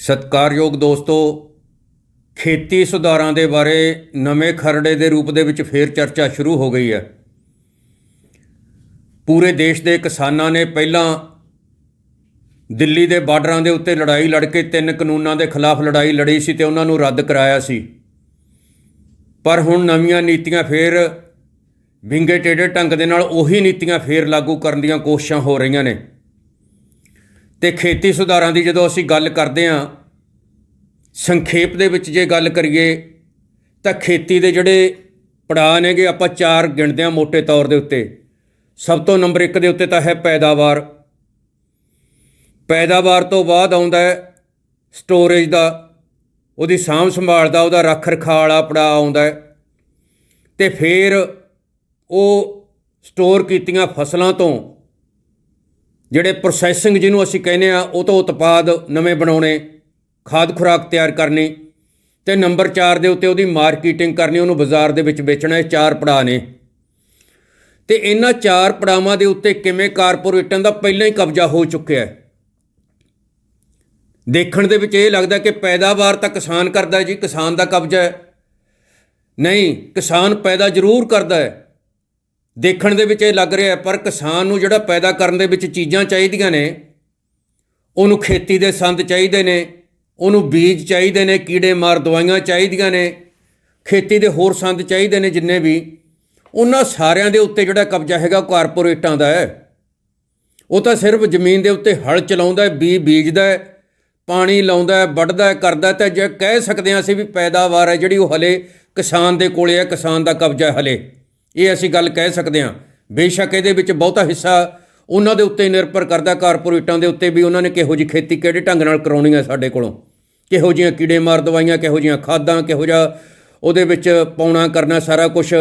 ਸਤਿਕਾਰਯੋਗ ਦੋਸਤੋ, ਖੇਤੀ ਸੁਧਾਰਾਂ ਦੇ ਬਾਰੇ ਨਵੇਂ ਖਰੜੇ ਦੇ ਰੂਪ ਦੇ ਵਿੱਚ ਫੇਰ ਚਰਚਾ ਸ਼ੁਰੂ ਹੋ ਗਈ ਹੈ। ਪੂਰੇ ਦੇਸ਼ ਦੇ ਕਿਸਾਨਾਂ ਨੇ ਪਹਿਲਾਂ ਦਿੱਲੀ ਦੇ ਬਾਰਡਰਾਂ ਦੇ ਉੱਤੇ ਲੜਾਈ ਲੜ ਕੇ ਤਿੰਨ ਕਾਨੂੰਨਾਂ ਦੇ ਖਿਲਾਫ ਲੜਾਈ ਲੜੀ ਸੀ ਤੇ ਉਹਨਾਂ ਨੂੰ ਰੱਦ ਕਰਾਇਆ ਸੀ। ਪਰ ਹੁਣ ਨਵੀਆਂ ਨੀਤੀਆਂ ਫੇਰ ਵਿੰਗੇ ਟੇਢੇ ਢੰਗ ਦੇ ਨਾਲ ਉਹੀ ਨੀਤੀਆਂ ਫੇਰ ਲਾਗੂ ਕਰਨ ਦੀਆਂ ਕੋਸ਼ਿਸ਼ਾਂ ਹੋ ਰਹੀਆਂ ਨੇ। ਤੇ ਖੇਤੀ ਸੁਧਾਰਾਂ ਦੀ ਜਦੋਂ ਅਸੀਂ ਗੱਲ ਕਰਦੇ ਹਾਂ, ਸੰਖੇਪ ਦੇ ਵਿੱਚ ਜੇ ਗੱਲ ਕਰੀਏ, ਤਾਂ ਖੇਤੀ ਦੇ ਜਿਹੜੇ ਪੜਾਅ ਨੇਗੇ, ਆਪਾਂ ਚਾਰ ਗਿਣਦੇ ਹਾਂ ਮੋٹے ਤੌਰ ਦੇ ਉੱਤੇ। ਸਭ ਤੋਂ ਨੰਬਰ 1 ਦੇ ਉੱਤੇ ਤਾਂ ਹੈ ਪੈਦਾਵਾਰ। ਪੈਦਾਵਾਰ ਤੋਂ ਬਾਅਦ ਆਉਂਦਾ ਹੈ ਸਟੋਰੇਜ ਦਾ, ਉਹਦੀ ਸਾਂਭ ਸੰਭਾਲ ਦਾ, ਉਹਦਾ ਰੱਖ ਰਖਾਅ ਵਾਲਾ ਪੜਾਅ ਆਉਂਦਾ ਹੈ। ਤੇ ਫਿਰ ਉਹ ਸਟੋਰ ਕੀਤੀਆਂ ਫਸਲਾਂ ਤੋਂ ਜਿਹੜੇ ਪ੍ਰੋਸੈਸਿੰਗ ਜਿਹਨੂੰ ਅਸੀਂ ਕਹਿੰਦੇ ਆ ਉਹ ਤੋਂ ਉਤਪਾਦ ਨਵੇਂ ਬਣਾਉਣੇ, ਖਾਦ ਖੁਰਾਕ ਤਿਆਰ ਕਰਨੀ ਤੇ ਨੰਬਰ 4 ਦੇ ਉੱਤੇ ਉਹਦੀ ਮਾਰਕੀਟਿੰਗ ਕਰਨੀ, ਉਹਨੂੰ ਬਾਜ਼ਾਰ ਦੇ ਵਿੱਚ ਵੇਚਣਾ, ਇਹ ਚਾਰ ਪੜਾਅ ਨੇ। ਤੇ ਇਹਨਾਂ ਚਾਰ ਪੜਾਵਾਂ ਦੇ ਉੱਤੇ ਕਿਵੇਂ ਕਾਰਪੋਰੇਟਾਂ ਦਾ ਪਹਿਲਾਂ ਹੀ ਕਬਜ਼ਾ ਹੋ ਚੁੱਕਿਆ ਹੈ? ਦੇਖਣ ਦੇ ਵਿੱਚ ਇਹ ਲੱਗਦਾ ਕਿ ਪੈਦਾਵਾਰ ਤਾਂ ਕਿਸਾਨ ਕਰਦਾ ਜੀ, ਕਿਸਾਨ ਦਾ ਕਬਜ਼ਾ ਹੈ। ਨਹੀਂ, ਕਿਸਾਨ ਪੈਦਾ ਜ਼ਰੂਰ ਕਰਦਾ ਹੈ। ਦੇਖਣ ਦੇ ਵਿੱਚ ਇਹ ਲੱਗ ਰਿਹਾ ਪਰ ਕਿਸਾਨ ਨੂੰ ਜਿਹੜਾ ਪੈਦਾ ਕਰਨ ਦੇ ਵਿੱਚ ਚੀਜ਼ਾਂ ਚਾਹੀਦੀਆਂ ਨੇ ਉਹਨੂੰ ਖੇਤੀ ਦੇ ਸੰਦ ਚਾਹੀਦੇ ਨੇ ਉਹਨੂੰ ਬੀਜ ਚਾਹੀਦੇ ਨੇ ਕੀੜੇ ਮਾਰ ਦਵਾਈਆਂ ਚਾਹੀਦੀਆਂ ਨੇ ਖੇਤੀ ਦੇ ਹੋਰ ਸੰਦ ਚਾਹੀਦੇ ਨੇ ਜਿੰਨੇ ਵੀ ਉਹਨਾਂ ਸਾਰਿਆਂ ਦੇ ਉੱਤੇ ਜਿਹੜਾ ਕਬਜ਼ਾ ਹੈਗਾ ਕਾਰਪੋਰੇਟਾਂ ਦਾ ਹੈ। ਉਹ ਤਾਂ ਸਿਰਫ ਜ਼ਮੀਨ ਦੇ ਉੱਤੇ ਹਲ ਚਲਾਉਂਦਾ ਹੈ ਬੀ ਬੀਜਦਾ ਹੈ ਪਾਣੀ ਲਾਉਂਦਾ ਹੈ ਵੱਢਦਾ ਹੈ ਕਰਦਾ ਹੈ, ਤੇ ਜੇ ਕਹਿ ਸਕਦੇ ਹਾਂ ਅਸੀਂ ਵੀ ਪੈਦਾਵਾਰ ਹੈ ਜਿਹੜੀ ਉਹ ਹਲੇ ਕਿਸਾਨ ਦੇ ਕੋਲੇ ਹੈ ਕਿਸਾਨ ਦਾ ਕਬਜ਼ਾ ਹਲੇ। ਇਹ ਅਸੀਂ ਗੱਲ ਕਹਿ ਸਕਦੇ ਹਾਂ। ਬੇਸ਼ੱਕ ਇਹਦੇ ਵਿੱਚ ਬਹੁਤਾ ਹਿੱਸਾ ਉਹਨਾਂ ਦੇ ਉੱਤੇ ਨਿਰਭਰ ਕਰਦਾ, ਕਾਰਪੋਰੇਟਾਂ ਦੇ ਉੱਤੇ ਵੀ ਉਹਨਾਂ ਨੇ ਕਿਹੋ ਜੀ ਖੇਤੀ ਕਿਹੜੇ ਢੰਗ ਨਾਲ ਕਰਾਉਣੀ ਹੈ ਸਾਡੇ ਕੋਲੋਂ। ਕਿਹੋ ਜੀਆਂ ਕੀੜੇ ਮਾਰ ਦਵਾਈਆਂ, ਕਿਹੋ ਜੀਆਂ ਖਾਦਾਂ, ਕਿਹੋ ਜਿਹਾ ਉਹਦੇ ਵਿੱਚ ਪਾਉਣਾ, ਕਰਨਾ, ਸਾਰਾ ਕੁਝ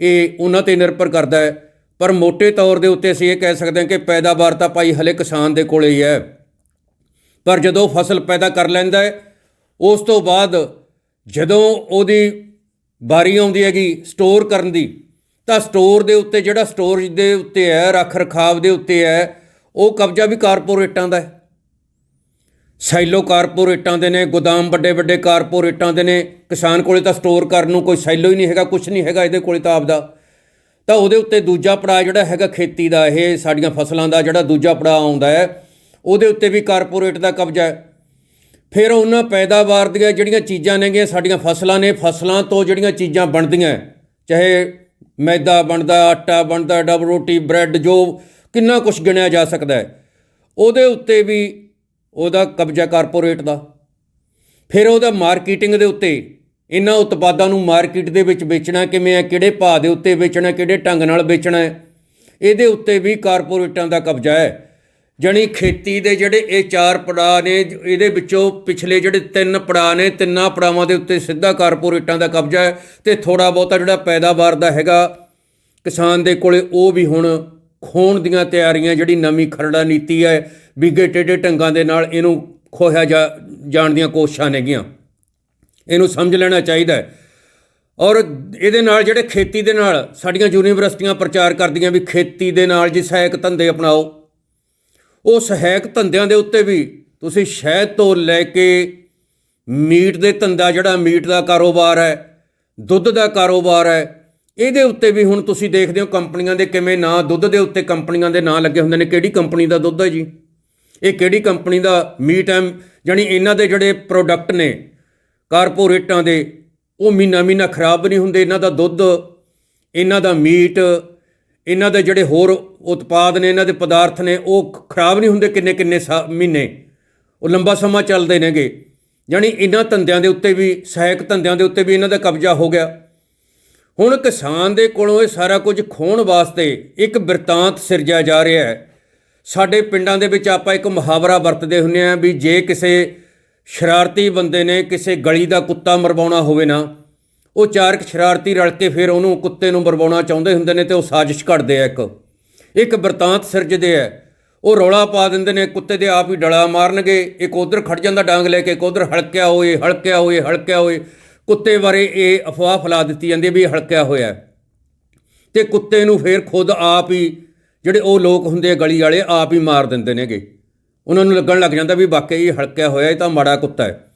ਇਹ ਉਹਨਾਂ ਤੇ ਨਿਰਭਰ ਕਰਦਾ ਹੈ। ਪਰ ਮੋٹے ਤੌਰ ਦੇ ਉੱਤੇ ਅਸੀਂ ਇਹ ਕਹਿ ਸਕਦੇ ਹਾਂ ਕਿ ਪੈਦਾਵਾਰ ਤਾਂ ਭਾਈ ਹਲੇ ਕਿਸਾਨ ਦੇ ਕੋਲੇ ਹੀ ਹੈ। ਪਰ ਜਦੋਂ ਫਸਲ ਪੈਦਾ ਕਰ ਲੈਂਦਾ ਹੈ, ਉਸ ਤੋਂ ਬਾਅਦ ਜਦੋਂ ਉਹਦੀ ਵਾਰੀ ਆਉਂਦੀ ਹੈਗੀ ਸਟੋਰ ਕਰਨ ਦੀ ਤਾਂ ਸਟੋਰ ਦੇ ਉੱਤੇ ਜਿਹੜਾ ਸਟੋਰੇਜ ਦੇ ਉੱਤੇ ਹੈ, ਰੱਖ ਰਖਾਵ ਦੇ ਉੱਤੇ ਹੈ, ਉਹ ਕਬਜ਼ਾ ਵੀ ਕਾਰਪੋਰੇਟਾਂ ਦਾ ਹੈ। ਸਾਈਲੋ ਕਾਰਪੋਰੇਟਾਂ ਦੇ ਨੇ, ਗੋਦਾਮ ਵੱਡੇ ਵੱਡੇ ਕਾਰਪੋਰੇਟਾਂ ਦੇ ਨੇ, ਕਿਸਾਨ ਕੋਲੇ ਤਾਂ ਸਟੋਰ ਕਰਨ ਨੂੰ ਕੋਈ ਸੈਲੋ ਹੀ ਨਹੀਂ ਹੈਗਾ ਕੁਝ ਨਹੀਂ ਹੈਗਾ ਇਹਦੇ ਕੋਲੇ ਤਾਂ ਆਪਦਾ। ਤਾਂ ਉਹਦੇ ਉੱਤੇ ਦੂਜਾ ਪੜਾਅ ਜਿਹੜਾ ਹੈਗਾ ਖੇਤੀ ਦਾ, ਇਹ ਸਾਡੀਆਂ ਫਸਲਾਂ ਦਾ ਜਿਹੜਾ ਦੂਜਾ ਪੜਾਅ ਆਉਂਦਾ ਹੈ, ਉਹਦੇ ਉੱਤੇ ਵੀ ਕਾਰਪੋਰੇਟ ਦਾ ਕਬਜ਼ਾ ਹੈ। ਫਿਰ ਉਹਨਾਂ ਪੈਦਾਵਾਰ ਦੀਆਂ ਜਿਹੜੀਆਂ ਚੀਜ਼ਾਂ ਨੇਗੀਆਂ ਸਾਡੀਆਂ ਫਸਲਾਂ ਨੇ, ਫਸਲਾਂ ਤੋਂ ਜਿਹੜੀਆਂ ਚੀਜ਼ਾਂ ਬਣਦੀਆਂ ਚਾਹੇ ਮੈਦਾ ਬਣਦਾ, ਆਟਾ ਬਣਦਾ, ਡਬ ਰੋਟੀ, ਬ੍ਰੈਡ, ਜੋ ਕਿੰਨਾ ਕੁਝ ਗਿਣਿਆ ਜਾ ਸਕਦਾ ਹੈ। ਉਹਦੇ ਉੱਤੇ ਵੀ ਉਹਦਾ ਕਬਜ਼ਾ ਕਾਰਪੋਰੇਟ ਦਾ। ਫਿਰ ਉਹਦਾ ਮਾਰਕੀਟਿੰਗ ਦੇ ਉੱਤੇ, ਇਹਨਾਂ ਉਤਪਾਦਾਂ ਨੂੰ ਮਾਰਕੀਟ ਦੇ ਵਿੱਚ ਵੇਚਣਾ ਕਿਵੇਂ ਹੈ, ਕਿਹੜੇ ਭਾਅ ਦੇ ਉੱਤੇ ਵੇਚਣਾ, ਕਿਹੜੇ ਢੰਗ ਨਾਲ ਵੇਚਣਾ ਹੈ, ਇਹਦੇ ਉੱਤੇ ਵੀ ਕਾਰਪੋਰੇਟਾਂ ਦਾ ਕਬਜ਼ਾ ਹੈ। ਜਣੀ ਖੇਤੀ ਦੇ ਜਿਹੜੇ ਇਹ ਚਾਰ ਪੜਾਅ ਨੇ, ਇਹਦੇ ਵਿੱਚੋਂ ਪਿਛਲੇ ਜਿਹੜੇ ਤਿੰਨ ਪੜਾਅ ਨੇ, ਤਿੰਨਾਂ ਪੜਾਵਾਂ ਦੇ ਉੱਤੇ ਸਿੱਧਾ ਕਾਰਪੋਰੇਟਾਂ ਦਾ ਕਬਜ਼ਾ ਹੈ ਤੇ ਥੋੜਾ ਬਹੁਤਾ ਜਿਹੜਾ ਪੈਦਾਵਾਰ ਦਾ ਹੈਗਾ, ਕਿਸਾਨ ਦੇ ਕੋਲੇ ਉਹ ਵੀ ਹੁਣ ਖੋਣ ਦੀਆਂ ਤਿਆਰੀਆਂ, ਜਿਹੜੀ ਨਵੀਂ ਖਰੜਾ ਨੀਤੀ ਹੈ ਵਿਗੇ ਟੇਢੇ ਢੰਗਾਂ ਦੇ ਨਾਲ ਇਹਨੂੰ ਖੋਹਿਆ ਜਾ, ਜਾਣ ਦੀਆਂ ਕੋਸ਼ਿਸ਼ਾਂ ਨੇਗੀਆਂ। ਇਹਨੂੰ ਸਮਝ ਲੈਣਾ ਚਾਹੀਦਾ ਹੈ। ਔਰ ਇਹਦੇ ਨਾਲ ਜਿਹੜੇ ਖੇਤੀ ਦੇ ਨਾਲ ਸਾਡੀਆਂ ਯੂਨੀਵਰਸਿਟੀਆਂ ਪ੍ਰਚਾਰ ਕਰਦੀਆਂ ਵੀ ਖੇਤੀ ਦੇ ਨਾਲ ਜੀ ਸਹਾਇਕ ਧੰਦੇ ਅਪਣਾਓ। ਉਹ ਸਹਾਇਕ ਧੰਦਿਆਂ ਦੇ ਉੱਤੇ ਵੀ ਤੁਸੀਂ ਸ਼ਹਿਦ ਤੋਂ ਲੈ ਕੇ ਮੀਟ ਦੇ ਧੰਦਾ ਜਿਹੜਾ ਮੀਟ ਦਾ ਕਾਰੋਬਾਰ ਹੈ, ਦੁੱਧ ਦਾ ਕਾਰੋਬਾਰ ਹੈ, ਇਹਦੇ ਉੱਤੇ ਵੀ ਹੁਣ ਤੁਸੀਂ ਦੇਖਦੇ ਹੋ ਕੰਪਨੀਆਂ ਦੇ ਕਿਵੇਂ ਨਾਂ, ਦੁੱਧ ਦੇ ਉੱਤੇ ਕੰਪਨੀਆਂ ਦੇ ਨਾਂ ਲੱਗੇ ਹੁੰਦੇ ਨੇ, ਕਿਹੜੀ ਕੰਪਨੀ ਦਾ ਦੁੱਧ ਹੈ ਜੀ? ਇਹ ਕਿਹੜੀ ਕੰਪਨੀ ਦਾ ਮੀਟ ਹੈ? ਜਾਣੀ ਇਹਨਾਂ ਦੇ ਜਿਹੜੇ ਪ੍ਰੋਡਕਟ ਨੇ, ਕਾਰਪੋਰੇਟਾਂ ਦੇ, ਉਹ ਮਹੀਨਾ ਮਹੀਨਾ ਖਰਾਬ ਨਹੀਂ ਹੁੰਦੇ, ਇਹਨਾਂ ਦਾ ਦੁੱਧ, ਇਹਨਾਂ ਦਾ ਮੀਟ ਇਹਨਾਂ ਦੇ ਜਿਹੜੇ ਹੋਰ ਉਤਪਾਦ ਨੇ, ਇਹਨਾਂ ਦੇ ਪਦਾਰਥ ਨੇ, ਉਹ ਖਰਾਬ ਨਹੀਂ ਹੁੰਦੇ ਕਿੰਨੇ ਕਿੰਨੇ ਸਾ- ਮਹੀਨੇ। ਉਹ ਲੰਬਾ ਸਮਾਂ ਚੱਲਦੇ ਨੇਗੇ। ਯਾਨੀ ਇਹਨਾਂ ਧੰਦਿਆਂ ਦੇ ਉੱਤੇ ਵੀ, ਸਹਾਇਕ ਧੰਦਿਆਂ ਦੇ ਉੱਤੇ ਵੀ ਇਹਨਾਂ ਦਾ ਕਬਜ਼ਾ ਹੋ ਗਿਆ। ਹੁਣ ਕਿਸਾਨ ਦੇ ਕੋਲੋਂ ਇਹ ਸਾਰਾ ਕੁਝ ਖੋਣ ਵਾਸਤੇ ਇੱਕ ਬਿਰਤਾਂਤ ਸਿਰਜਿਆ ਜਾ ਰਿਹਾ ਹੈ। ਸਾਡੇ ਪਿੰਡਾਂ ਦੇ ਵਿੱਚ ਆਪਾਂ ਇੱਕ ਮੁਹਾਵਰਾ ਵਰਤਦੇ ਹੁੰਦੇ ਆ ਵੀ ਜੇ ਕਿਸੇ ਸ਼ਰਾਰਤੀ ਬੰਦੇ ਨੇ ਕਿਸੇ ਗਲੀ ਦਾ ਕੁੱਤਾ ਮਰਵਾਉਣਾ ਹੋਵੇ ਨਾ ਉਹ ਚਾਰਕ ਸ਼ਰਾਰਤੀ ਰਲ ਕੇ ਫਿਰ ਉਹਨੂੰ ਕੁੱਤੇ ਨੂੰ ਬਰਵਾਉਣਾ ਚਾਹੁੰਦੇ ਹੁੰਦੇ ਨੇ ਤੇ ਉਹ ਸਾਜ਼ਿਸ਼ ਘੜਦੇ ਆ ਇੱਕ। ਇੱਕ ਬਿਰਤਾਂਤ ਸਿਰਜਦੇ ਆ। ਉਹ ਰੌਲਾ ਪਾ ਦਿੰਦੇ ਨੇ, ਕੁੱਤੇ ਦੇ ਆਪ ਹੀ ਡਲਾ ਮਾਰਨਗੇ। ਇੱਕ ਉਧਰ ਖੜ ਜਾਂਦਾ ਡਾਂਗ ਲੈ ਕੇ, ਇੱਕ ਉਧਰ ਹਲਕਿਆ ਹੋਏ ਹਲਕਿਆ ਹੋਏ ਹਲਕਿਆ ਹੋਏ। ਕੁੱਤੇ ਬਾਰੇ ਇਹ ਅਫਵਾਹ ਫੈਲਾ ਦਿੱਤੀ ਜਾਂਦੀ ਹੈ ਵੀ ਇਹ ਹਲਕਿਆ ਹੋਇਆ ਹੈ। ਤੇ ਕੁੱਤੇ ਨੂੰ ਫਿਰ ਖੁਦ ਆਪ ਹੀ, ਜਿਹੜੇ ਉਹ ਲੋਕ ਹੁੰਦੇ ਆ ਗਲੀ ਵਾਲੇ, ਆਪ ਹੀ ਮਾਰ ਦਿੰਦੇ ਨੇਗੇ। ਉਹਨਾਂ ਨੂੰ ਲੱਗਣ ਲੱਗ ਜਾਂਦਾ ਵੀ ਵਾਕਈ ਇਹ ਹਲਕਿਆ ਹੋਇਆ, ਇਹ ਤਾਂ ਮਾੜਾ ਕੁੱਤਾ ਹੈ।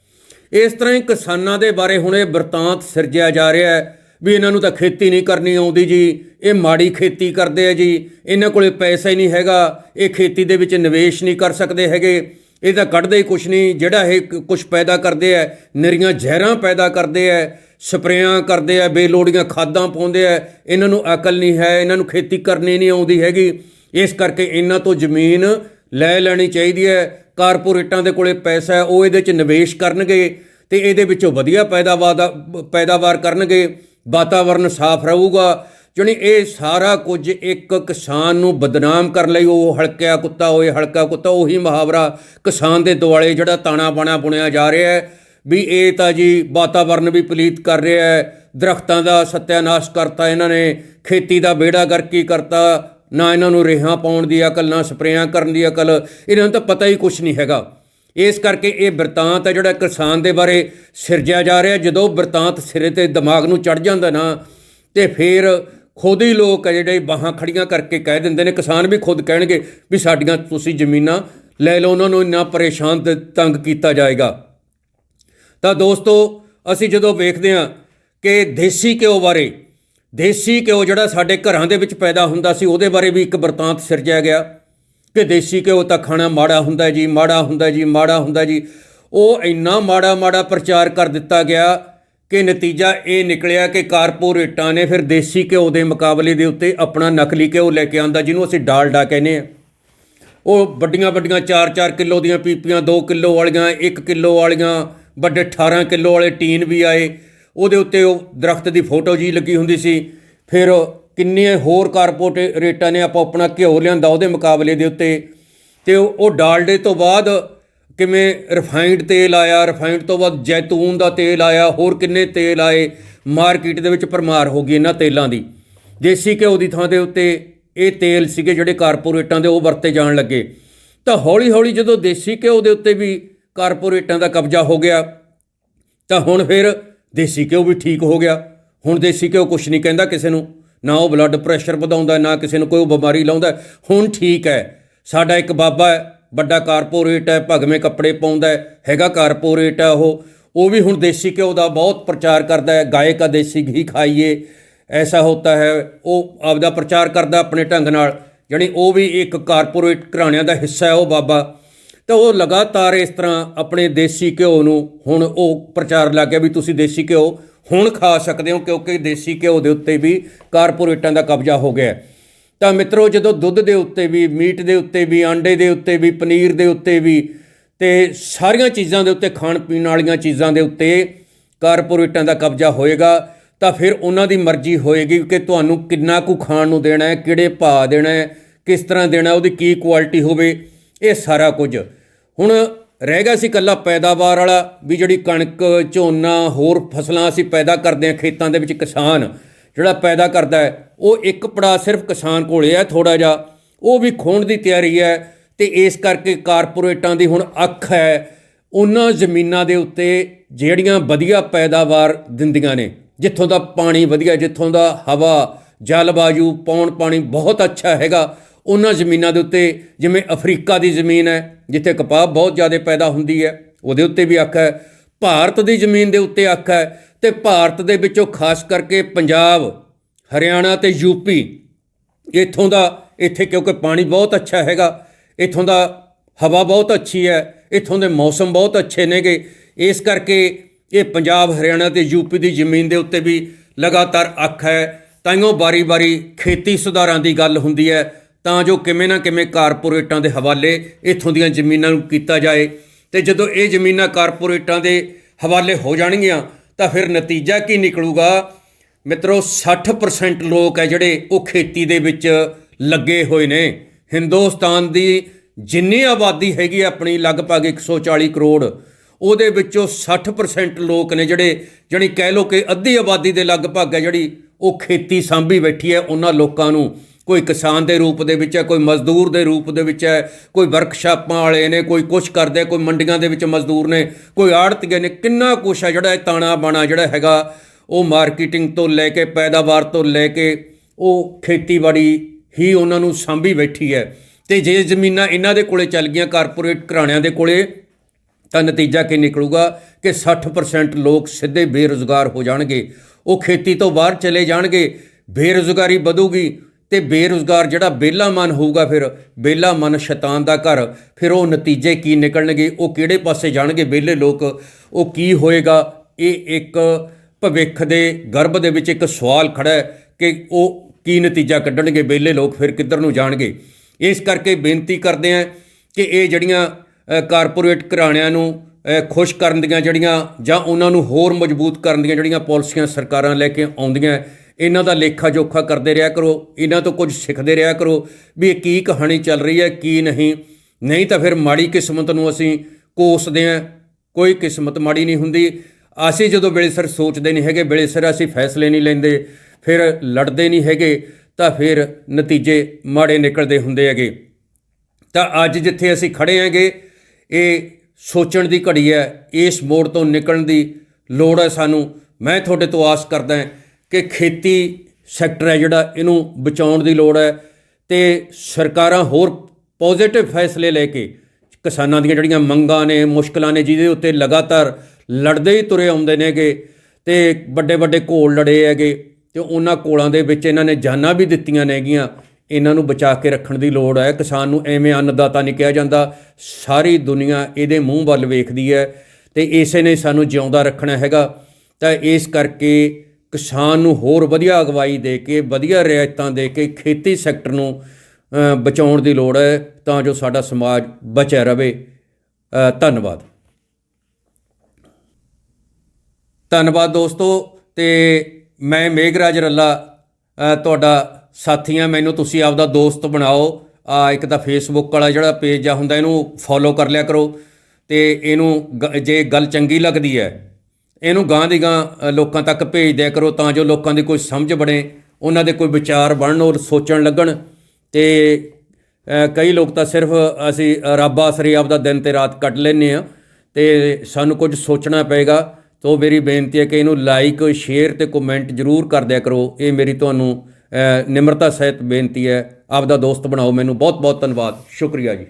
ਇਸ ਤਰ੍ਹਾਂ ਹੀ ਕਿਸਾਨਾਂ ਦੇ ਬਾਰੇ ਹੁਣ ਇਹ ਵਰਤਾਂਤ ਸਿਰਜਿਆ ਜਾ ਰਿਹਾ ਹੈ ਵੀ ਇਹਨਾਂ ਨੂੰ ਤਾਂ ਖੇਤੀ ਨਹੀਂ ਕਰਨੀ ਆਉਂਦੀ ਜੀ, ਇਹ ਮਾੜੀ ਖੇਤੀ ਕਰਦੇ ਆ ਜੀ, ਇਹਨਾਂ ਕੋਲੇ ਪੈਸਾ ਹੀ ਨਹੀਂ ਹੈਗਾ, ਇਹ ਖੇਤੀ ਦੇ ਵਿੱਚ ਨਿਵੇਸ਼ ਨਹੀਂ ਕਰ ਸਕਦੇ ਹੈਗੇ, ਇਹ ਤਾਂ ਕੱਢਦੇ ਹੀ ਕੁਛ ਨਹੀਂ, ਜਿਹੜਾ ਇਹ ਕੁਛ ਪੈਦਾ ਕਰਦੇ ਆ, ਨਰੀਆਂ ਜ਼ਹਿਰਾਂ ਪੈਦਾ ਕਰਦੇ ਆ, ਸਪਰੇਆਂ ਕਰਦੇ ਆ, ਬੇਲੋੜੀਆਂ ਖਾਦਾਂ ਪਾਉਂਦੇ ਆ, ਇਹਨਾਂ ਨੂੰ ਅਕਲ ਨਹੀਂ ਹੈ, ਇਹਨਾਂ ਨੂੰ ਖੇਤੀ ਕਰਨੀ ਨਹੀਂ ਆਉਂਦੀ ਹੈਗੀ, ਇਸ ਕਰਕੇ ਇਹਨਾਂ ਤੋਂ ਜ਼ਮੀਨ ਲੈ ਲੈਣੀ ਚਾਹੀਦੀ ਹੈ ਕਾਰਪੋਰੇਟਾਂ ਦੇ ਕੋਲੇ ਪੈਸਾ ਹੈ, ਉਹ ਇਹਦੇ 'ਚ ਨਿਵੇਸ਼ ਕਰਨਗੇ ਤੇ ਇਹਦੇ ਵਿੱਚੋਂ ਵਧੀਆ ਪੈਦਾਵਾਰ ਦਾ, ਪੈਦਾਵਾਰ ਕਰਨਗੇ, ਵਾਤਾਵਰਨ ਸਾਫ਼ ਰਹੂਗਾ। ਜਾਣੀ ਇਹ ਸਾਰਾ ਕੁਝ ਇੱਕ ਕਿਸਾਨ ਨੂੰ ਬਦਨਾਮ ਕਰਨ ਲਈ ਉਹ ਹਲਕਿਆ ਕੁੱਤਾ ਹੋਏ, ਹਲਕਾ ਕੁੱਤਾ, ਉਹੀ ਮੁਹਾਵਰਾ ਕਿਸਾਨ ਦੇ ਦੁਆਲੇ ਜਿਹੜਾ ਤਾਣਾ ਬਾਣਾ ਬੁਣਿਆ ਜਾ ਰਿਹਾ ਹੈ ਵੀ ਇਹ ਤਾਂ ਜੀ ਵਾਤਾਵਰਨ ਵੀ ਪਲੀਤ ਕਰ ਰਿਹਾ ਹੈ, ਦਰਖਤਾਂ ਦਾ ਸਤਿਆਨਾਸ਼ ਕਰਤਾ ਇਹਨਾਂ ਨੇ, ਖੇਤੀ ਦਾ ਬੇੜਾ ਗਰਕੀ ਕਰਤਾ ਨਾ ਇਹਨਾਂ ਨੂੰ ਰੇਹਾਂ ਪਾਉਣ ਦੀ ਅਕਲ, ਨਾ ਸਪਰੇਆਂ ਕਰਨ ਦੀ ਅਕਲ, ਇਹਨਾਂ ਨੂੰ ਤਾਂ ਪਤਾ ਹੀ ਕੁਝ ਨਹੀਂ ਹੈਗਾ। ਇਸ ਕਰਕੇ ਇਹ ਬਿਰਤਾਂਤ ਹੈ ਜਿਹੜਾ ਕਿਸਾਨ ਦੇ ਬਾਰੇ ਸਿਰਜਿਆ ਜਾ ਰਿਹਾ। ਜਦੋਂ ਬਿਰਤਾਂਤ ਸਿਰੇ ਤੇ ਦਿਮਾਗ ਨੂੰ ਚੜ ਜਾਂਦਾ ਨਾ, ਤੇ ਫਿਰ ਖੁਦ ਹੀ ਲੋਕ ਆ ਜਿਹੜੇ ਬਾਹਾਂ ਖੜੀਆਂ ਕਰਕੇ ਕਹਿ ਦਿੰਦੇ ਨੇ, ਕਿਸਾਨ ਵੀ ਖੁਦ ਕਹਿਣਗੇ ਵੀ ਸਾਡੀਆਂ ਤੁਸੀਂ ਜ਼ਮੀਨਾਂ ਲੈ ਲਓ, ਉਹਨਾਂ ਨੂੰ ਇੰਨਾ ਪਰੇਸ਼ਾਨ ਤੇ, ਤੰਗ ਕੀਤਾ ਜਾਏਗਾ। ਤਾਂ ਦੋਸਤੋ, ਅਸੀਂ ਜਦੋਂ ਵੇਖਦੇ ਹਾਂ ਕਿ ਦੇਸੀ ਘਿਓ ਬਾਰੇ ਦੇਸੀ ਘਿਓ ਜਿਹੜਾ ਸਾਡੇ ਘਰਾਂ ਦੇ ਵਿੱਚ ਪੈਦਾ ਹੁੰਦਾ ਸੀ, ਉਹਦੇ ਬਾਰੇ ਵੀ ਇੱਕ ਵਰਤਾਂਤ ਸਿਰਜਿਆ ਗਿਆ ਕਿ ਦੇਸੀ ਘਿਓ ਤਾਂ ਖਾਣਾ ਮਾੜਾ ਹੁੰਦਾ ਜੀ, ਮਾੜਾ ਹੁੰਦਾ ਜੀ, ਮਾੜਾ ਹੁੰਦਾ ਜੀ। ਉਹ ਇੰਨਾ ਮਾੜਾ ਮਾੜਾ ਪ੍ਰਚਾਰ ਕਰ ਦਿੱਤਾ ਗਿਆ ਕਿ ਨਤੀਜਾ ਇਹ ਨਿਕਲਿਆ ਕਿ ਕਾਰਪੋਰੇਟਾਂ ਨੇ ਫਿਰ ਦੇਸੀ ਘਿਓ ਦੇ ਮੁਕਾਬਲੇ ਦੇ ਉੱਤੇ ਆਪਣਾ ਨਕਲੀ ਘਿਓ ਲੈ ਕੇ ਆਂਦਾ, ਜਿਹਨੂੰ ਅਸੀਂ ਡਾਲਡਾ ਕਹਿੰਦੇ ਆ ਉਹ ਵੱਡੀਆਂ ਵੱਡੀਆਂ 4-4 ਕਿਲੋ ਦੀਆਂ ਪੀਪੀਆਂ 2 ਕਿਲੋ ਵਾਲੀਆਂ 1 ਕਿਲੋ ਵਾਲੀਆਂ, ਵੱਡੇ 18 ਕਿਲੋ ਵਾਲੇ ਟੀਨ ਵੀ ਆਏ। ਉਹਦੇ ਉੱਤੇ ਉਹ ਦਰਖਤ ਦੀ ਫੋਟੋ ਜੀ ਲੱਗੀ ਹੁੰਦੀ ਸੀ। ਫਿਰ ਕਿੰਨੇ ਹੋਰ ਕਾਰਪੋਰੇਟ ਰੇਟਾਂ ਨੇ ਆਪਾਂ ਆਪਣਾ ਘਿਓ ਲਿਆਂਦਾ ਉਹਦੇ ਮੁਕਾਬਲੇ ਦੇ ਉੱਤੇ। ਤੇ ਉਹ ਡਾਲਡੇ ਤੋਂ ਬਾਅਦ ਕਿਵੇਂ ਰਿਫਾਈਨਡ ਤੇਲ ਆਇਆ, ਰਿਫਾਈਨਡ ਤੋਂ ਬਾਅਦ ਜੈਤੂਨ ਦਾ ਤੇਲ ਆਇਆ, ਹੋਰ ਕਿੰਨੇ ਤੇਲ ਆਏ, ਮਾਰਕੀਟ ਦੇ ਵਿੱਚ ਭਰਮਾਰ ਹੋ ਗਈ ਇਹਨਾਂ ਤੇਲਾਂ ਦੀ। ਦੇਸੀ ਘਿਓ ਦੀ ਥਾਂ ਦੇ ਉੱਤੇ ਇਹ ਤੇਲ ਸੀਗੇ ਜਿਹੜੇ ਕਾਰਪੋਰੇਟਾਂ ਦੇ, ਉਹ ਵਰਤੇ ਜਾਣ ਲੱਗੇ। ਤਾਂ ਹੌਲੀ ਹੌਲੀ ਜਦੋਂ ਦੇਸੀ ਘਿਓ ਦੇ ਉੱਤੇ ਵੀ ਕਾਰਪੋਰੇਟਾਂ ਦਾ ਕਬਜ਼ਾ ਹੋ ਗਿਆ, ਤਾਂ ਹੁਣ ਫਿਰ ਦੇਸੀ ਘਿਓ ਵੀ ਠੀਕ ਹੋ ਗਿਆ। ਹੁਣ ਦੇਸੀ ਘਿਓ ਕੁਛ ਨਹੀਂ ਕਹਿੰਦਾ ਕਿਸੇ ਨੂੰ। ਨਾ ਉਹ ਬਲੱਡ ਪ੍ਰੈਸ਼ਰ ਵਧਾਉਂਦਾ, ਨਾ ਕਿਸੇ ਨੂੰ ਕੋਈ ਉਹ ਬਿਮਾਰੀ ਲਾਉਂਦਾ। ਹੁਣ ਠੀਕ ਹੈ। ਸਾਡਾ ਇੱਕ ਬਾਬਾ ਹੈ, ਵੱਡਾ ਕਾਰਪੋਰੇਟ ਹੈ, ਭਗਵੇਂ ਕੱਪੜੇ ਪਾਉਂਦਾ ਹੈ, ਹੈਗਾ ਕਾਰਪੋਰੇਟ ਹੈ ਉਹ। ਉਹ ਵੀ ਹੁਣ ਦੇਸੀ ਘਿਓ ਦਾ ਬਹੁਤ ਪ੍ਰਚਾਰ ਕਰਦਾ ਹੈ। ਗਾਏ ਕਾ ਦੇਸੀ ਘੀ ਖਾਈਏ। ਐਸਾ ਹੋਤਾ ਹੈ, ਉਹ ਆਪਦਾ ਪ੍ਰਚਾਰ ਕਰਦਾ ਆਪਣੇ ਢੰਗ ਨਾਲ। ਜਾਣੀ ਉਹ ਵੀ ਇੱਕ ਕਾਰਪੋਰੇਟ ਘਰਾਣਿਆਂ ਦਾ ਹਿੱਸਾ ਹੈ ਉਹ ਬਾਬਾ। ਤਾਂ ਉਹ ਲਗਾਤਾਰ ਇਸ ਤਰ੍ਹਾਂ ਆਪਣੇ ਦੇਸੀ ਘਿਓ ਨੂੰ ਹੁਣ ਉਹ ਪ੍ਰਚਾਰ ਲੱਗ ਗਿਆ ਵੀ ਤੁਸੀਂ ਦੇਸੀ ਘਿਓ ਹੁਣ ਖਾ ਸਕਦੇ ਹੋ ਕਿਉਂਕਿ ਦੇਸੀ ਘਿਓ ਦੇ ਉੱਤੇ ਵੀ ਕਾਰਪੋਰੇਟਾਂ ਦਾ ਕਬਜ਼ਾ ਹੋ ਗਿਆ ਤਾਂ ਮਿੱਤਰੋ, ਜਦੋਂ ਦੁੱਧ ਦੇ ਉੱਤੇ ਵੀ, ਮੀਟ ਦੇ ਉੱਤੇ ਵੀ, ਆਂਡੇ ਦੇ ਉੱਤੇ ਵੀ, ਪਨੀਰ ਦੇ ਉੱਤੇ ਵੀ, ਤੇ ਸਾਰੀਆਂ ਚੀਜ਼ਾਂ ਦੇ ਉੱਤੇ, ਖਾਣ ਪੀਣ ਵਾਲੀਆਂ ਚੀਜ਼ਾਂ ਦੇ ਉੱਤੇ ਕਾਰਪੋਰੇਟਾਂ ਦਾ ਕਬਜ਼ਾ ਹੋਏਗਾ, ਤਾਂ ਫਿਰ ਉਹਨਾਂ ਦੀ ਮਰਜ਼ੀ ਹੋਏਗੀ ਕਿ ਤੁਹਾਨੂੰ ਕਿੰਨਾ ਕੁ ਖਾਣ ਨੂੰ ਦੇਣਾ ਹੈ, ਕਿਹੜੇ ਭਾਅ ਦੇਣਾ ਹੈ, ਕਿਸ ਤਰ੍ਹਾਂ ਦੇਣਾ ਉਹਦੀ ਕੀ ਕੁਆਲਿਟੀ ਹੋਵੇ। ਇਹ ਸਾਰਾ ਕੁਝ। ਹੁਣ ਰਹਿ ਗਿਆ ਸੀ ਕੱਲਾ ਪੈਦਾਵਾਰ ਵਾਲਾ ਵੀ ਜਿਹੜੀ ਕਣਕ, ਝੋਨਾ, ਹੋਰ ਫਸਲਾਂ ਅਸੀਂ ਪੈਦਾ ਕਰਦੇ ਹਾਂ ਖੇਤਾਂ ਦੇ ਵਿੱਚ ਕਿਸਾਨ। ਜਿਹੜਾ ਪੈਦਾ ਕਰਦਾ ਹੈ, ਉਹ ਇੱਕ ਪੜਾ ਸਿਰਫ ਕਿਸਾਨ ਕੋਲੇ ਹੈ ਥੋੜਾ ਜਿਹਾ। ਉਹ ਵੀ ਖੋਣ ਦੀ ਤਿਆਰੀ ਹੈ ਤੇ ਇਸ ਕਰਕੇ ਕਾਰਪੋਰੇਟਾਂ ਦੀ ਹੁਣ ਅੱਖ ਹੈ। ਉਹਨਾਂ ਜ਼ਮੀਨਾਂ ਦੇ ਉੱਤੇ ਜਿਹੜੀਆਂ ਵਧੀਆ ਪੈਦਾਵਾਰ ਦਿੰਦੀਆਂ ਨੇ, ਜਿੱਥੋਂ ਦਾ ਪਾਣੀ ਵਧੀਆ, ਜਿੱਥੋਂ ਦਾ ਹਵਾ, ਜਲਵਾਯੂ ਪੌਣ ਪਾਣੀ ਬਹੁਤ ਅੱਛਾ ਹੈਗਾ। ਉਹਨਾਂ ਜ਼ਮੀਨਾਂ ਦੇ ਉੱਤੇ, ਜਿਵੇਂ ਅਫਰੀਕਾ ਦੀ ਜ਼ਮੀਨ ਹੈ, ਜਿੱਥੇ ਕਪਾਹ ਬਹੁਤ ਜ਼ਿਆਦਾ ਪੈਦਾ ਹੁੰਦੀ ਹੈ, ਉਹਦੇ ਉੱਤੇ ਵੀ ਅੱਖ ਹੈ। ਭਾਰਤ ਦੀ ਜ਼ਮੀਨ ਦੇ ਉੱਤੇ ਅੱਖ ਹੈ ਤੇ ਭਾਰਤ ਦੇ ਵਿੱਚੋਂ ਖਾਸ ਕਰਕੇ ਪੰਜਾਬ, ਹਰਿਆਣਾ ਤੇ ਯੂਪੀ ਇੱਥੋਂ ਦਾ ਇੱਥੇ ਕਿਉਂਕਿ ਪਾਣੀ ਬਹੁਤ ਅੱਛਾ ਹੈਗਾ, ਇੱਥੋਂ ਦਾ ਹਵਾ ਬਹੁਤ ਅੱਛੀ ਹੈ, ਇੱਥੋਂ ਦੇ ਮੌਸਮ ਬਹੁਤ ਅੱਛੇ ਨੇਗੇ। ਇਸ ਕਰਕੇ ਇਹ ਪੰਜਾਬ, ਹਰਿਆਣਾ ਤੇ ਯੂਪੀ ਦੀ ਜ਼ਮੀਨ ਦੇ ਉੱਤੇ ਵੀ ਲਗਾਤਾਰ ਅੱਖ ਹੈ। ਤਾਈਓ ਬਾਰੀ-ਬਾਰੀ ਖੇਤੀ ਸੁਧਾਰਾਂ ਦੀ ਗੱਲ ਹੁੰਦੀ ਹੈ। ਤਾਂ ਜੋ ਕਿਵੇਂ ਨਾ ਕਿਵੇਂ ਕਾਰਪੋਰੇਟਾਂ ਦੇ ਹਵਾਲੇ ਇੱਥੋਂ ਦੀਆਂ ਜ਼ਮੀਨਾਂ ਨੂੰ ਕੀਤਾ ਜਾਏ। ਤੇ ਜਦੋਂ ਇਹ ਜ਼ਮੀਨਾਂ ਕਾਰਪੋਰੇਟਾਂ ਦੇ ਹਵਾਲੇ ਹੋ ਜਾਣਗੀਆਂ, ਤਾਂ ਫਿਰ ਨਤੀਜਾ ਕੀ ਨਿਕਲੂਗਾ? ਮਿੱਤਰੋ 60% ਲੋਕ ਹੈ ਜਿਹੜੇ ਉਹ ਖੇਤੀ ਦੇ ਵਿੱਚ ਲੱਗੇ ਹੋਏ ਨੇ। ਹਿੰਦੁਸਤਾਨ ਦੀ ਜਿੰਨੀ ਆਬਾਦੀ ਹੈਗੀ ਆਪਣੀ, ਲਗਭਗ 140 ਕਰੋੜ, ਉਹਦੇ ਵਿੱਚੋਂ 60% ਲੋਕ ਨੇ ਜਿਹੜੇ, ਜਾਣੀ ਕਹਿ ਲੋ ਕਿ ਅੱਧੀ ਆਬਾਦੀ ਦੇ ਲਗਭਗ ਹੈ ਜਿਹੜੀ ਉਹ ਖੇਤੀ ਸਾਂਭੀ ਬੈਠੀ ਹੈ ਉਹਨਾਂ ਲੋਕਾਂ ਨੂੰ। ਕੋਈ ਕਿਸਾਨ ਦੇ ਰੂਪ ਦੇ ਵਿੱਚ ਹੈ, ਕੋਈ ਮਜ਼ਦੂਰ ਦੇ ਰੂਪ ਦੇ ਵਿੱਚ ਹੈ, ਕੋਈ ਵਰਕਸ਼ਾਪਾਂ ਵਾਲੇ ਨੇ, ਕੋਈ ਕੁਛ ਕਰਦੇ, ਕੋਈ ਮੰਡੀਆਂ ਦੇ ਵਿੱਚ ਮਜ਼ਦੂਰ ਨੇ, ਕੋਈ ਆੜਤੀਏ ਨੇ, ਕਿੰਨਾ ਕੁਛ ਹੈ ਜਿਹੜਾ ਇਹ ਤਾਣਾ ਬਾਣਾ ਜਿਹੜਾ ਹੈਗਾ, ਉਹ ਮਾਰਕੀਟਿੰਗ ਤੋਂ ਲੈ ਕੇ, ਪੈਦਾਵਾਰ ਤੋਂ ਲੈ ਕੇ, ਉਹ ਖੇਤੀਬਾੜੀ ਹੀ ਉਹਨਾਂ ਨੂੰ ਸਾਂਭੀ ਬੈਠੀ ਹੈ। ਤੇ ਜੇ ਜ਼ਮੀਨਾਂ ਇਹਨਾਂ ਦੇ ਕੋਲੇ ਚੱਲ ਗਈਆਂ, ਕਾਰਪੋਰੇਟ ਘਰਾਣਿਆਂ ਦੇ ਕੋਲੇ, ਤਾਂ ਨਤੀਜਾ ਕੀ ਨਿਕਲੂਗਾ? ਕਿ 60% ਲੋਕ ਸਿੱਧੇ ਬੇਰੁਜ਼ਗਾਰ ਹੋ ਜਾਣਗੇ। ਉਹ ਖੇਤੀ ਤੋਂ ਬਾਹਰ ਚਲੇ ਜਾਣਗੇ, ਬੇਰੁਜ਼ਗਾਰੀ ਵਧੂਗੀ ਤੇ ਬੇਰੁਜ਼ਗਾਰ ਜਿਹੜਾ ਬੇਲਾ ਮਨ ਹੋਊਗਾ ਫਿਰ ਬੇਲਾ ਮਨ ਸ਼ੈਤਾਨ ਦਾ ਘਰ, ਫਿਰ ਉਹ ਨਤੀਜੇ ਕੀ ਨਿਕਲਣਗੇ, ਉਹ ਕਿਹੜੇ ਪਾਸੇ ਜਾਣਗੇ ਬੇਲੇ ਲੋਕ, ਉਹ ਕੀ ਹੋਏਗਾ? ਇਹ ਇੱਕ ਭਵਿੱਖ ਦੇ ਗਰਭ ਦੇ ਵਿੱਚ ਇੱਕ ਸਵਾਲ ਖੜਾ ਹੈ ਕਿ ਉਹ ਕੀ ਨਤੀਜਾ ਕੱਢਣਗੇ ਬੇਲੇ ਲੋਕ, ਫਿਰ ਕਿੱਧਰ ਨੂੰ ਜਾਣਗੇ? ਇਸ ਕਰਕੇ ਬੇਨਤੀ ਕਰਦੇ ਹਾਂ ਕਿ ਇਹ ਜਿਹੜੀਆਂ ਕਾਰਪੋਰੇਟ ਘਰਾਣਿਆਂ ਨੂੰ ਖੁਸ਼ ਕਰਨ ਦੀਆਂ ਜਿਹੜੀਆਂ ਜਾਂ ਉਹਨਾਂ ਨੂੰ ਹੋਰ ਮਜ਼ਬੂਤ ਕਰਨ ਦੀਆਂ ਜਿਹੜੀਆਂ ਪਾਲਿਸੀਆਂ ਸਰਕਾਰਾਂ ਲੈ ਕੇ ਆਉਂਦੀਆਂ ਇਹਨਾਂ ਦਾ ਲੇਖਾ ਜੋਖਾ ਕਰਦੇ ਰਿਹਾ ਕਰੋ, ਇਹਨਾਂ ਤੋਂ ਕੁਝ ਸਿੱਖਦੇ ਰਿਹਾ ਕਰੋ, ਵੀ ਇਹ ਕੀ ਕਹਾਣੀ ਚੱਲ ਰਹੀ ਹੈ, ਕੀ ਨਹੀਂ। ਨਹੀਂ ਤਾਂ ਫਿਰ ਮਾੜੀ ਕਿਸਮਤ ਨੂੰ ਅਸੀਂ ਕੋਸਦੇ ਹਾਂ, ਕੋਈ ਕਿਸਮਤ ਮਾੜੀ ਨਹੀਂ ਹੁੰਦੀ। ਅਸੀਂ ਜਦੋਂ ਵੇਲੇ ਸਿਰ ਸੋਚਦੇ ਨਹੀਂ ਹੈਗੇ, ਵੇਲੇ ਸਿਰ ਅਸੀਂ ਫੈਸਲੇ ਨਹੀਂ ਲੈਂਦੇ, ਫਿਰ ਲੜਦੇ ਨਹੀਂ ਹੈਗੇ, ਤਾਂ ਫਿਰ ਨਤੀਜੇ ਮਾੜੇ ਨਿਕਲਦੇ ਹੁੰਦੇ ਹੈਗੇ। ਤਾਂ ਅੱਜ ਜਿੱਥੇ ਅਸੀਂ ਖੜੇ ਹਾਂਗੇ, ਇਹ ਸੋਚਣ ਦੀ ਘੜੀ ਹੈ, ਇਸ ਮੋੜ ਤੋਂ ਨਿਕਲਣ ਦੀ ਲੋੜ ਹੈ ਸਾਨੂੰ। ਮੈਂ ਤੁਹਾਡੇ ਤੋਂ ਆਸ ਕਰਦਾ ਹਾਂ ਕਿ ਖੇਤੀ ਸੈਕਟਰ ਹੈ ਜਿਹੜਾ ਇਹਨੂੰ ਬਚਾਉਣ ਦੀ ਲੋੜ ਹੈ ਤੇ ਸਰਕਾਰਾਂ ਹੋਰ ਪੋਜ਼ਿਟਿਵ ਫੈਸਲੇ ਲੈ ਕੇ ਕਿਸਾਨਾਂ ਦੀਆਂ ਜਿਹੜੀਆਂ ਮੰਗਾਂ ਨੇ, ਮੁਸ਼ਕਲਾਂ ਨੇ, ਜਿਹਦੇ ਉੱਤੇ ਲਗਾਤਾਰ ਲੜਦੇ ਹੀ ਤੁਰੇ ਆਉਂਦੇ ਨੇਗੇ ਤੇ ਵੱਡੇ ਵੱਡੇ ਘੋਲ ਲੜੇ ਹੈਗੇ ਤੇ ਉਹਨਾਂ ਘੋਲਾਂ ਦੇ ਵਿੱਚ ਇਹਨਾਂ ਨੇ ਜਾਨਾਂ ਵੀ ਦਿੱਤੀਆਂ ਨੇਗੀਆਂ। ਇਹਨਾਂ ਨੂੰ ਬਚਾ ਕੇ ਰੱਖਣ ਦੀ ਲੋੜ ਹੈ। ਕਿਸਾਨ ਨੂੰ ਐਵੇਂ ਅੰਨਦਾਤਾ ਨਹੀਂ ਕਿਹਾ ਜਾਂਦਾ। ਸਾਰੀ ਦੁਨੀਆ ਇਹਦੇ ਮੂੰਹ ਵੱਲ ਵੇਖਦੀ ਹੈ ਤੇ ਇਸੇ ਨੇ ਸਾਨੂੰ ਜਿਉਂਦਾ ਰੱਖਣਾ ਹੈਗਾ। ਤਾਂ ਇਸ ਕਰਕੇ ਕਿਸਾਨ ਨੂੰ ਹੋਰ ਵਧੀਆ ਅਗਵਾਈ ਦੇ ਕੇ, ਵਧੀਆ ਰਿਆਇਤਾਂ ਦੇ ਕੇ ਖੇਤੀ ਸੈਕਟਰ ਨੂੰ ਬਚਾਉਣ ਦੀ ਲੋੜ ਹੈ, ਤਾਂ ਜੋ ਸਾਡਾ ਸਮਾਜ ਬਚਿਆ ਰਵੇ। ਧੰਨਵਾਦ। ਧੰਨਵਾਦ ਦੋਸਤੋ, ਤੇ ਮੈਂ ਮੇਘਰਾਜ ਰੱਲਾ ਤੁਹਾਡਾ ਸਾਥੀ ਹਾਂ। ਮੈਨੂੰ ਤੁਸੀਂ ਆਪਦਾ ਦੋਸਤ ਬਣਾਓ। ਆ ਇੱਕ ਤਾਂ ਫੇਸਬੁੱਕ ਵਾਲਾ ਜਿਹੜਾ ਪੇਜ ਆ ਹੁੰਦਾ, ਇਹਨੂੰ ਫੋਲੋ ਕਰ ਲਿਆ ਕਰੋ। ਤੇ ਇਹਨੂੰ ਗ- ਜੇ ਗੱਲ ਚੰਗੀ ਲੱਗਦੀ ਹੈ ਇਹਨੂੰ ਗਾਂ ਦੀ ਗਾਂ ਲੋਕਾਂ ਤੱਕ ਭੇਜ ਦਿਆ ਕਰੋ ਤਾਂ ਜੋ ਲੋਕਾਂ ਦੀ ਕੋਈ ਸਮਝ ਬਣੇ, ਉਹਨਾਂ ਦੇ ਕੋਈ ਵਿਚਾਰ ਬਣਨ ਔਰ ਸੋਚਣ ਲੱਗਣ। ਤੇ ਕਈ ਲੋਕ ਤਾਂ ਸਿਰਫ ਅਸੀਂ ਰੱਬ ਆਸਰੇ ਆਪਦਾ ਦਿਨ ਤੇ ਰਾਤ ਕੱਟ ਲੈਂਦੇ ਆ ਤੇ ਸਾਨੂੰ ਕੁਝ ਸੋਚਣਾ ਪਏਗਾ। ਤੋ ਮੇਰੀ ਬੇਨਤੀ ਹੈ ਕਿ ਇਹਨੂੰ ਲਾਈਕ ਸ਼ੇਅਰ ਤੇ ਕਮੈਂਟ ਜਰੂਰ ਕਰ ਦਿਆ ਕਰੋ। ਇਹ ਮੇਰੀ ਤੁਹਾਨੂੰ ਨਿਮਰਤਾ ਸਹਿਤ ਬੇਨਤੀ ਹੈ। ਆਪਦਾ ਦੋਸਤ ਬਣਾਓ। ਮੈਨੂੰ ਬਹੁਤ ਬਹੁਤ ਧੰਨਵਾਦ। ਸ਼ੁਕਰੀਆ ਜੀ।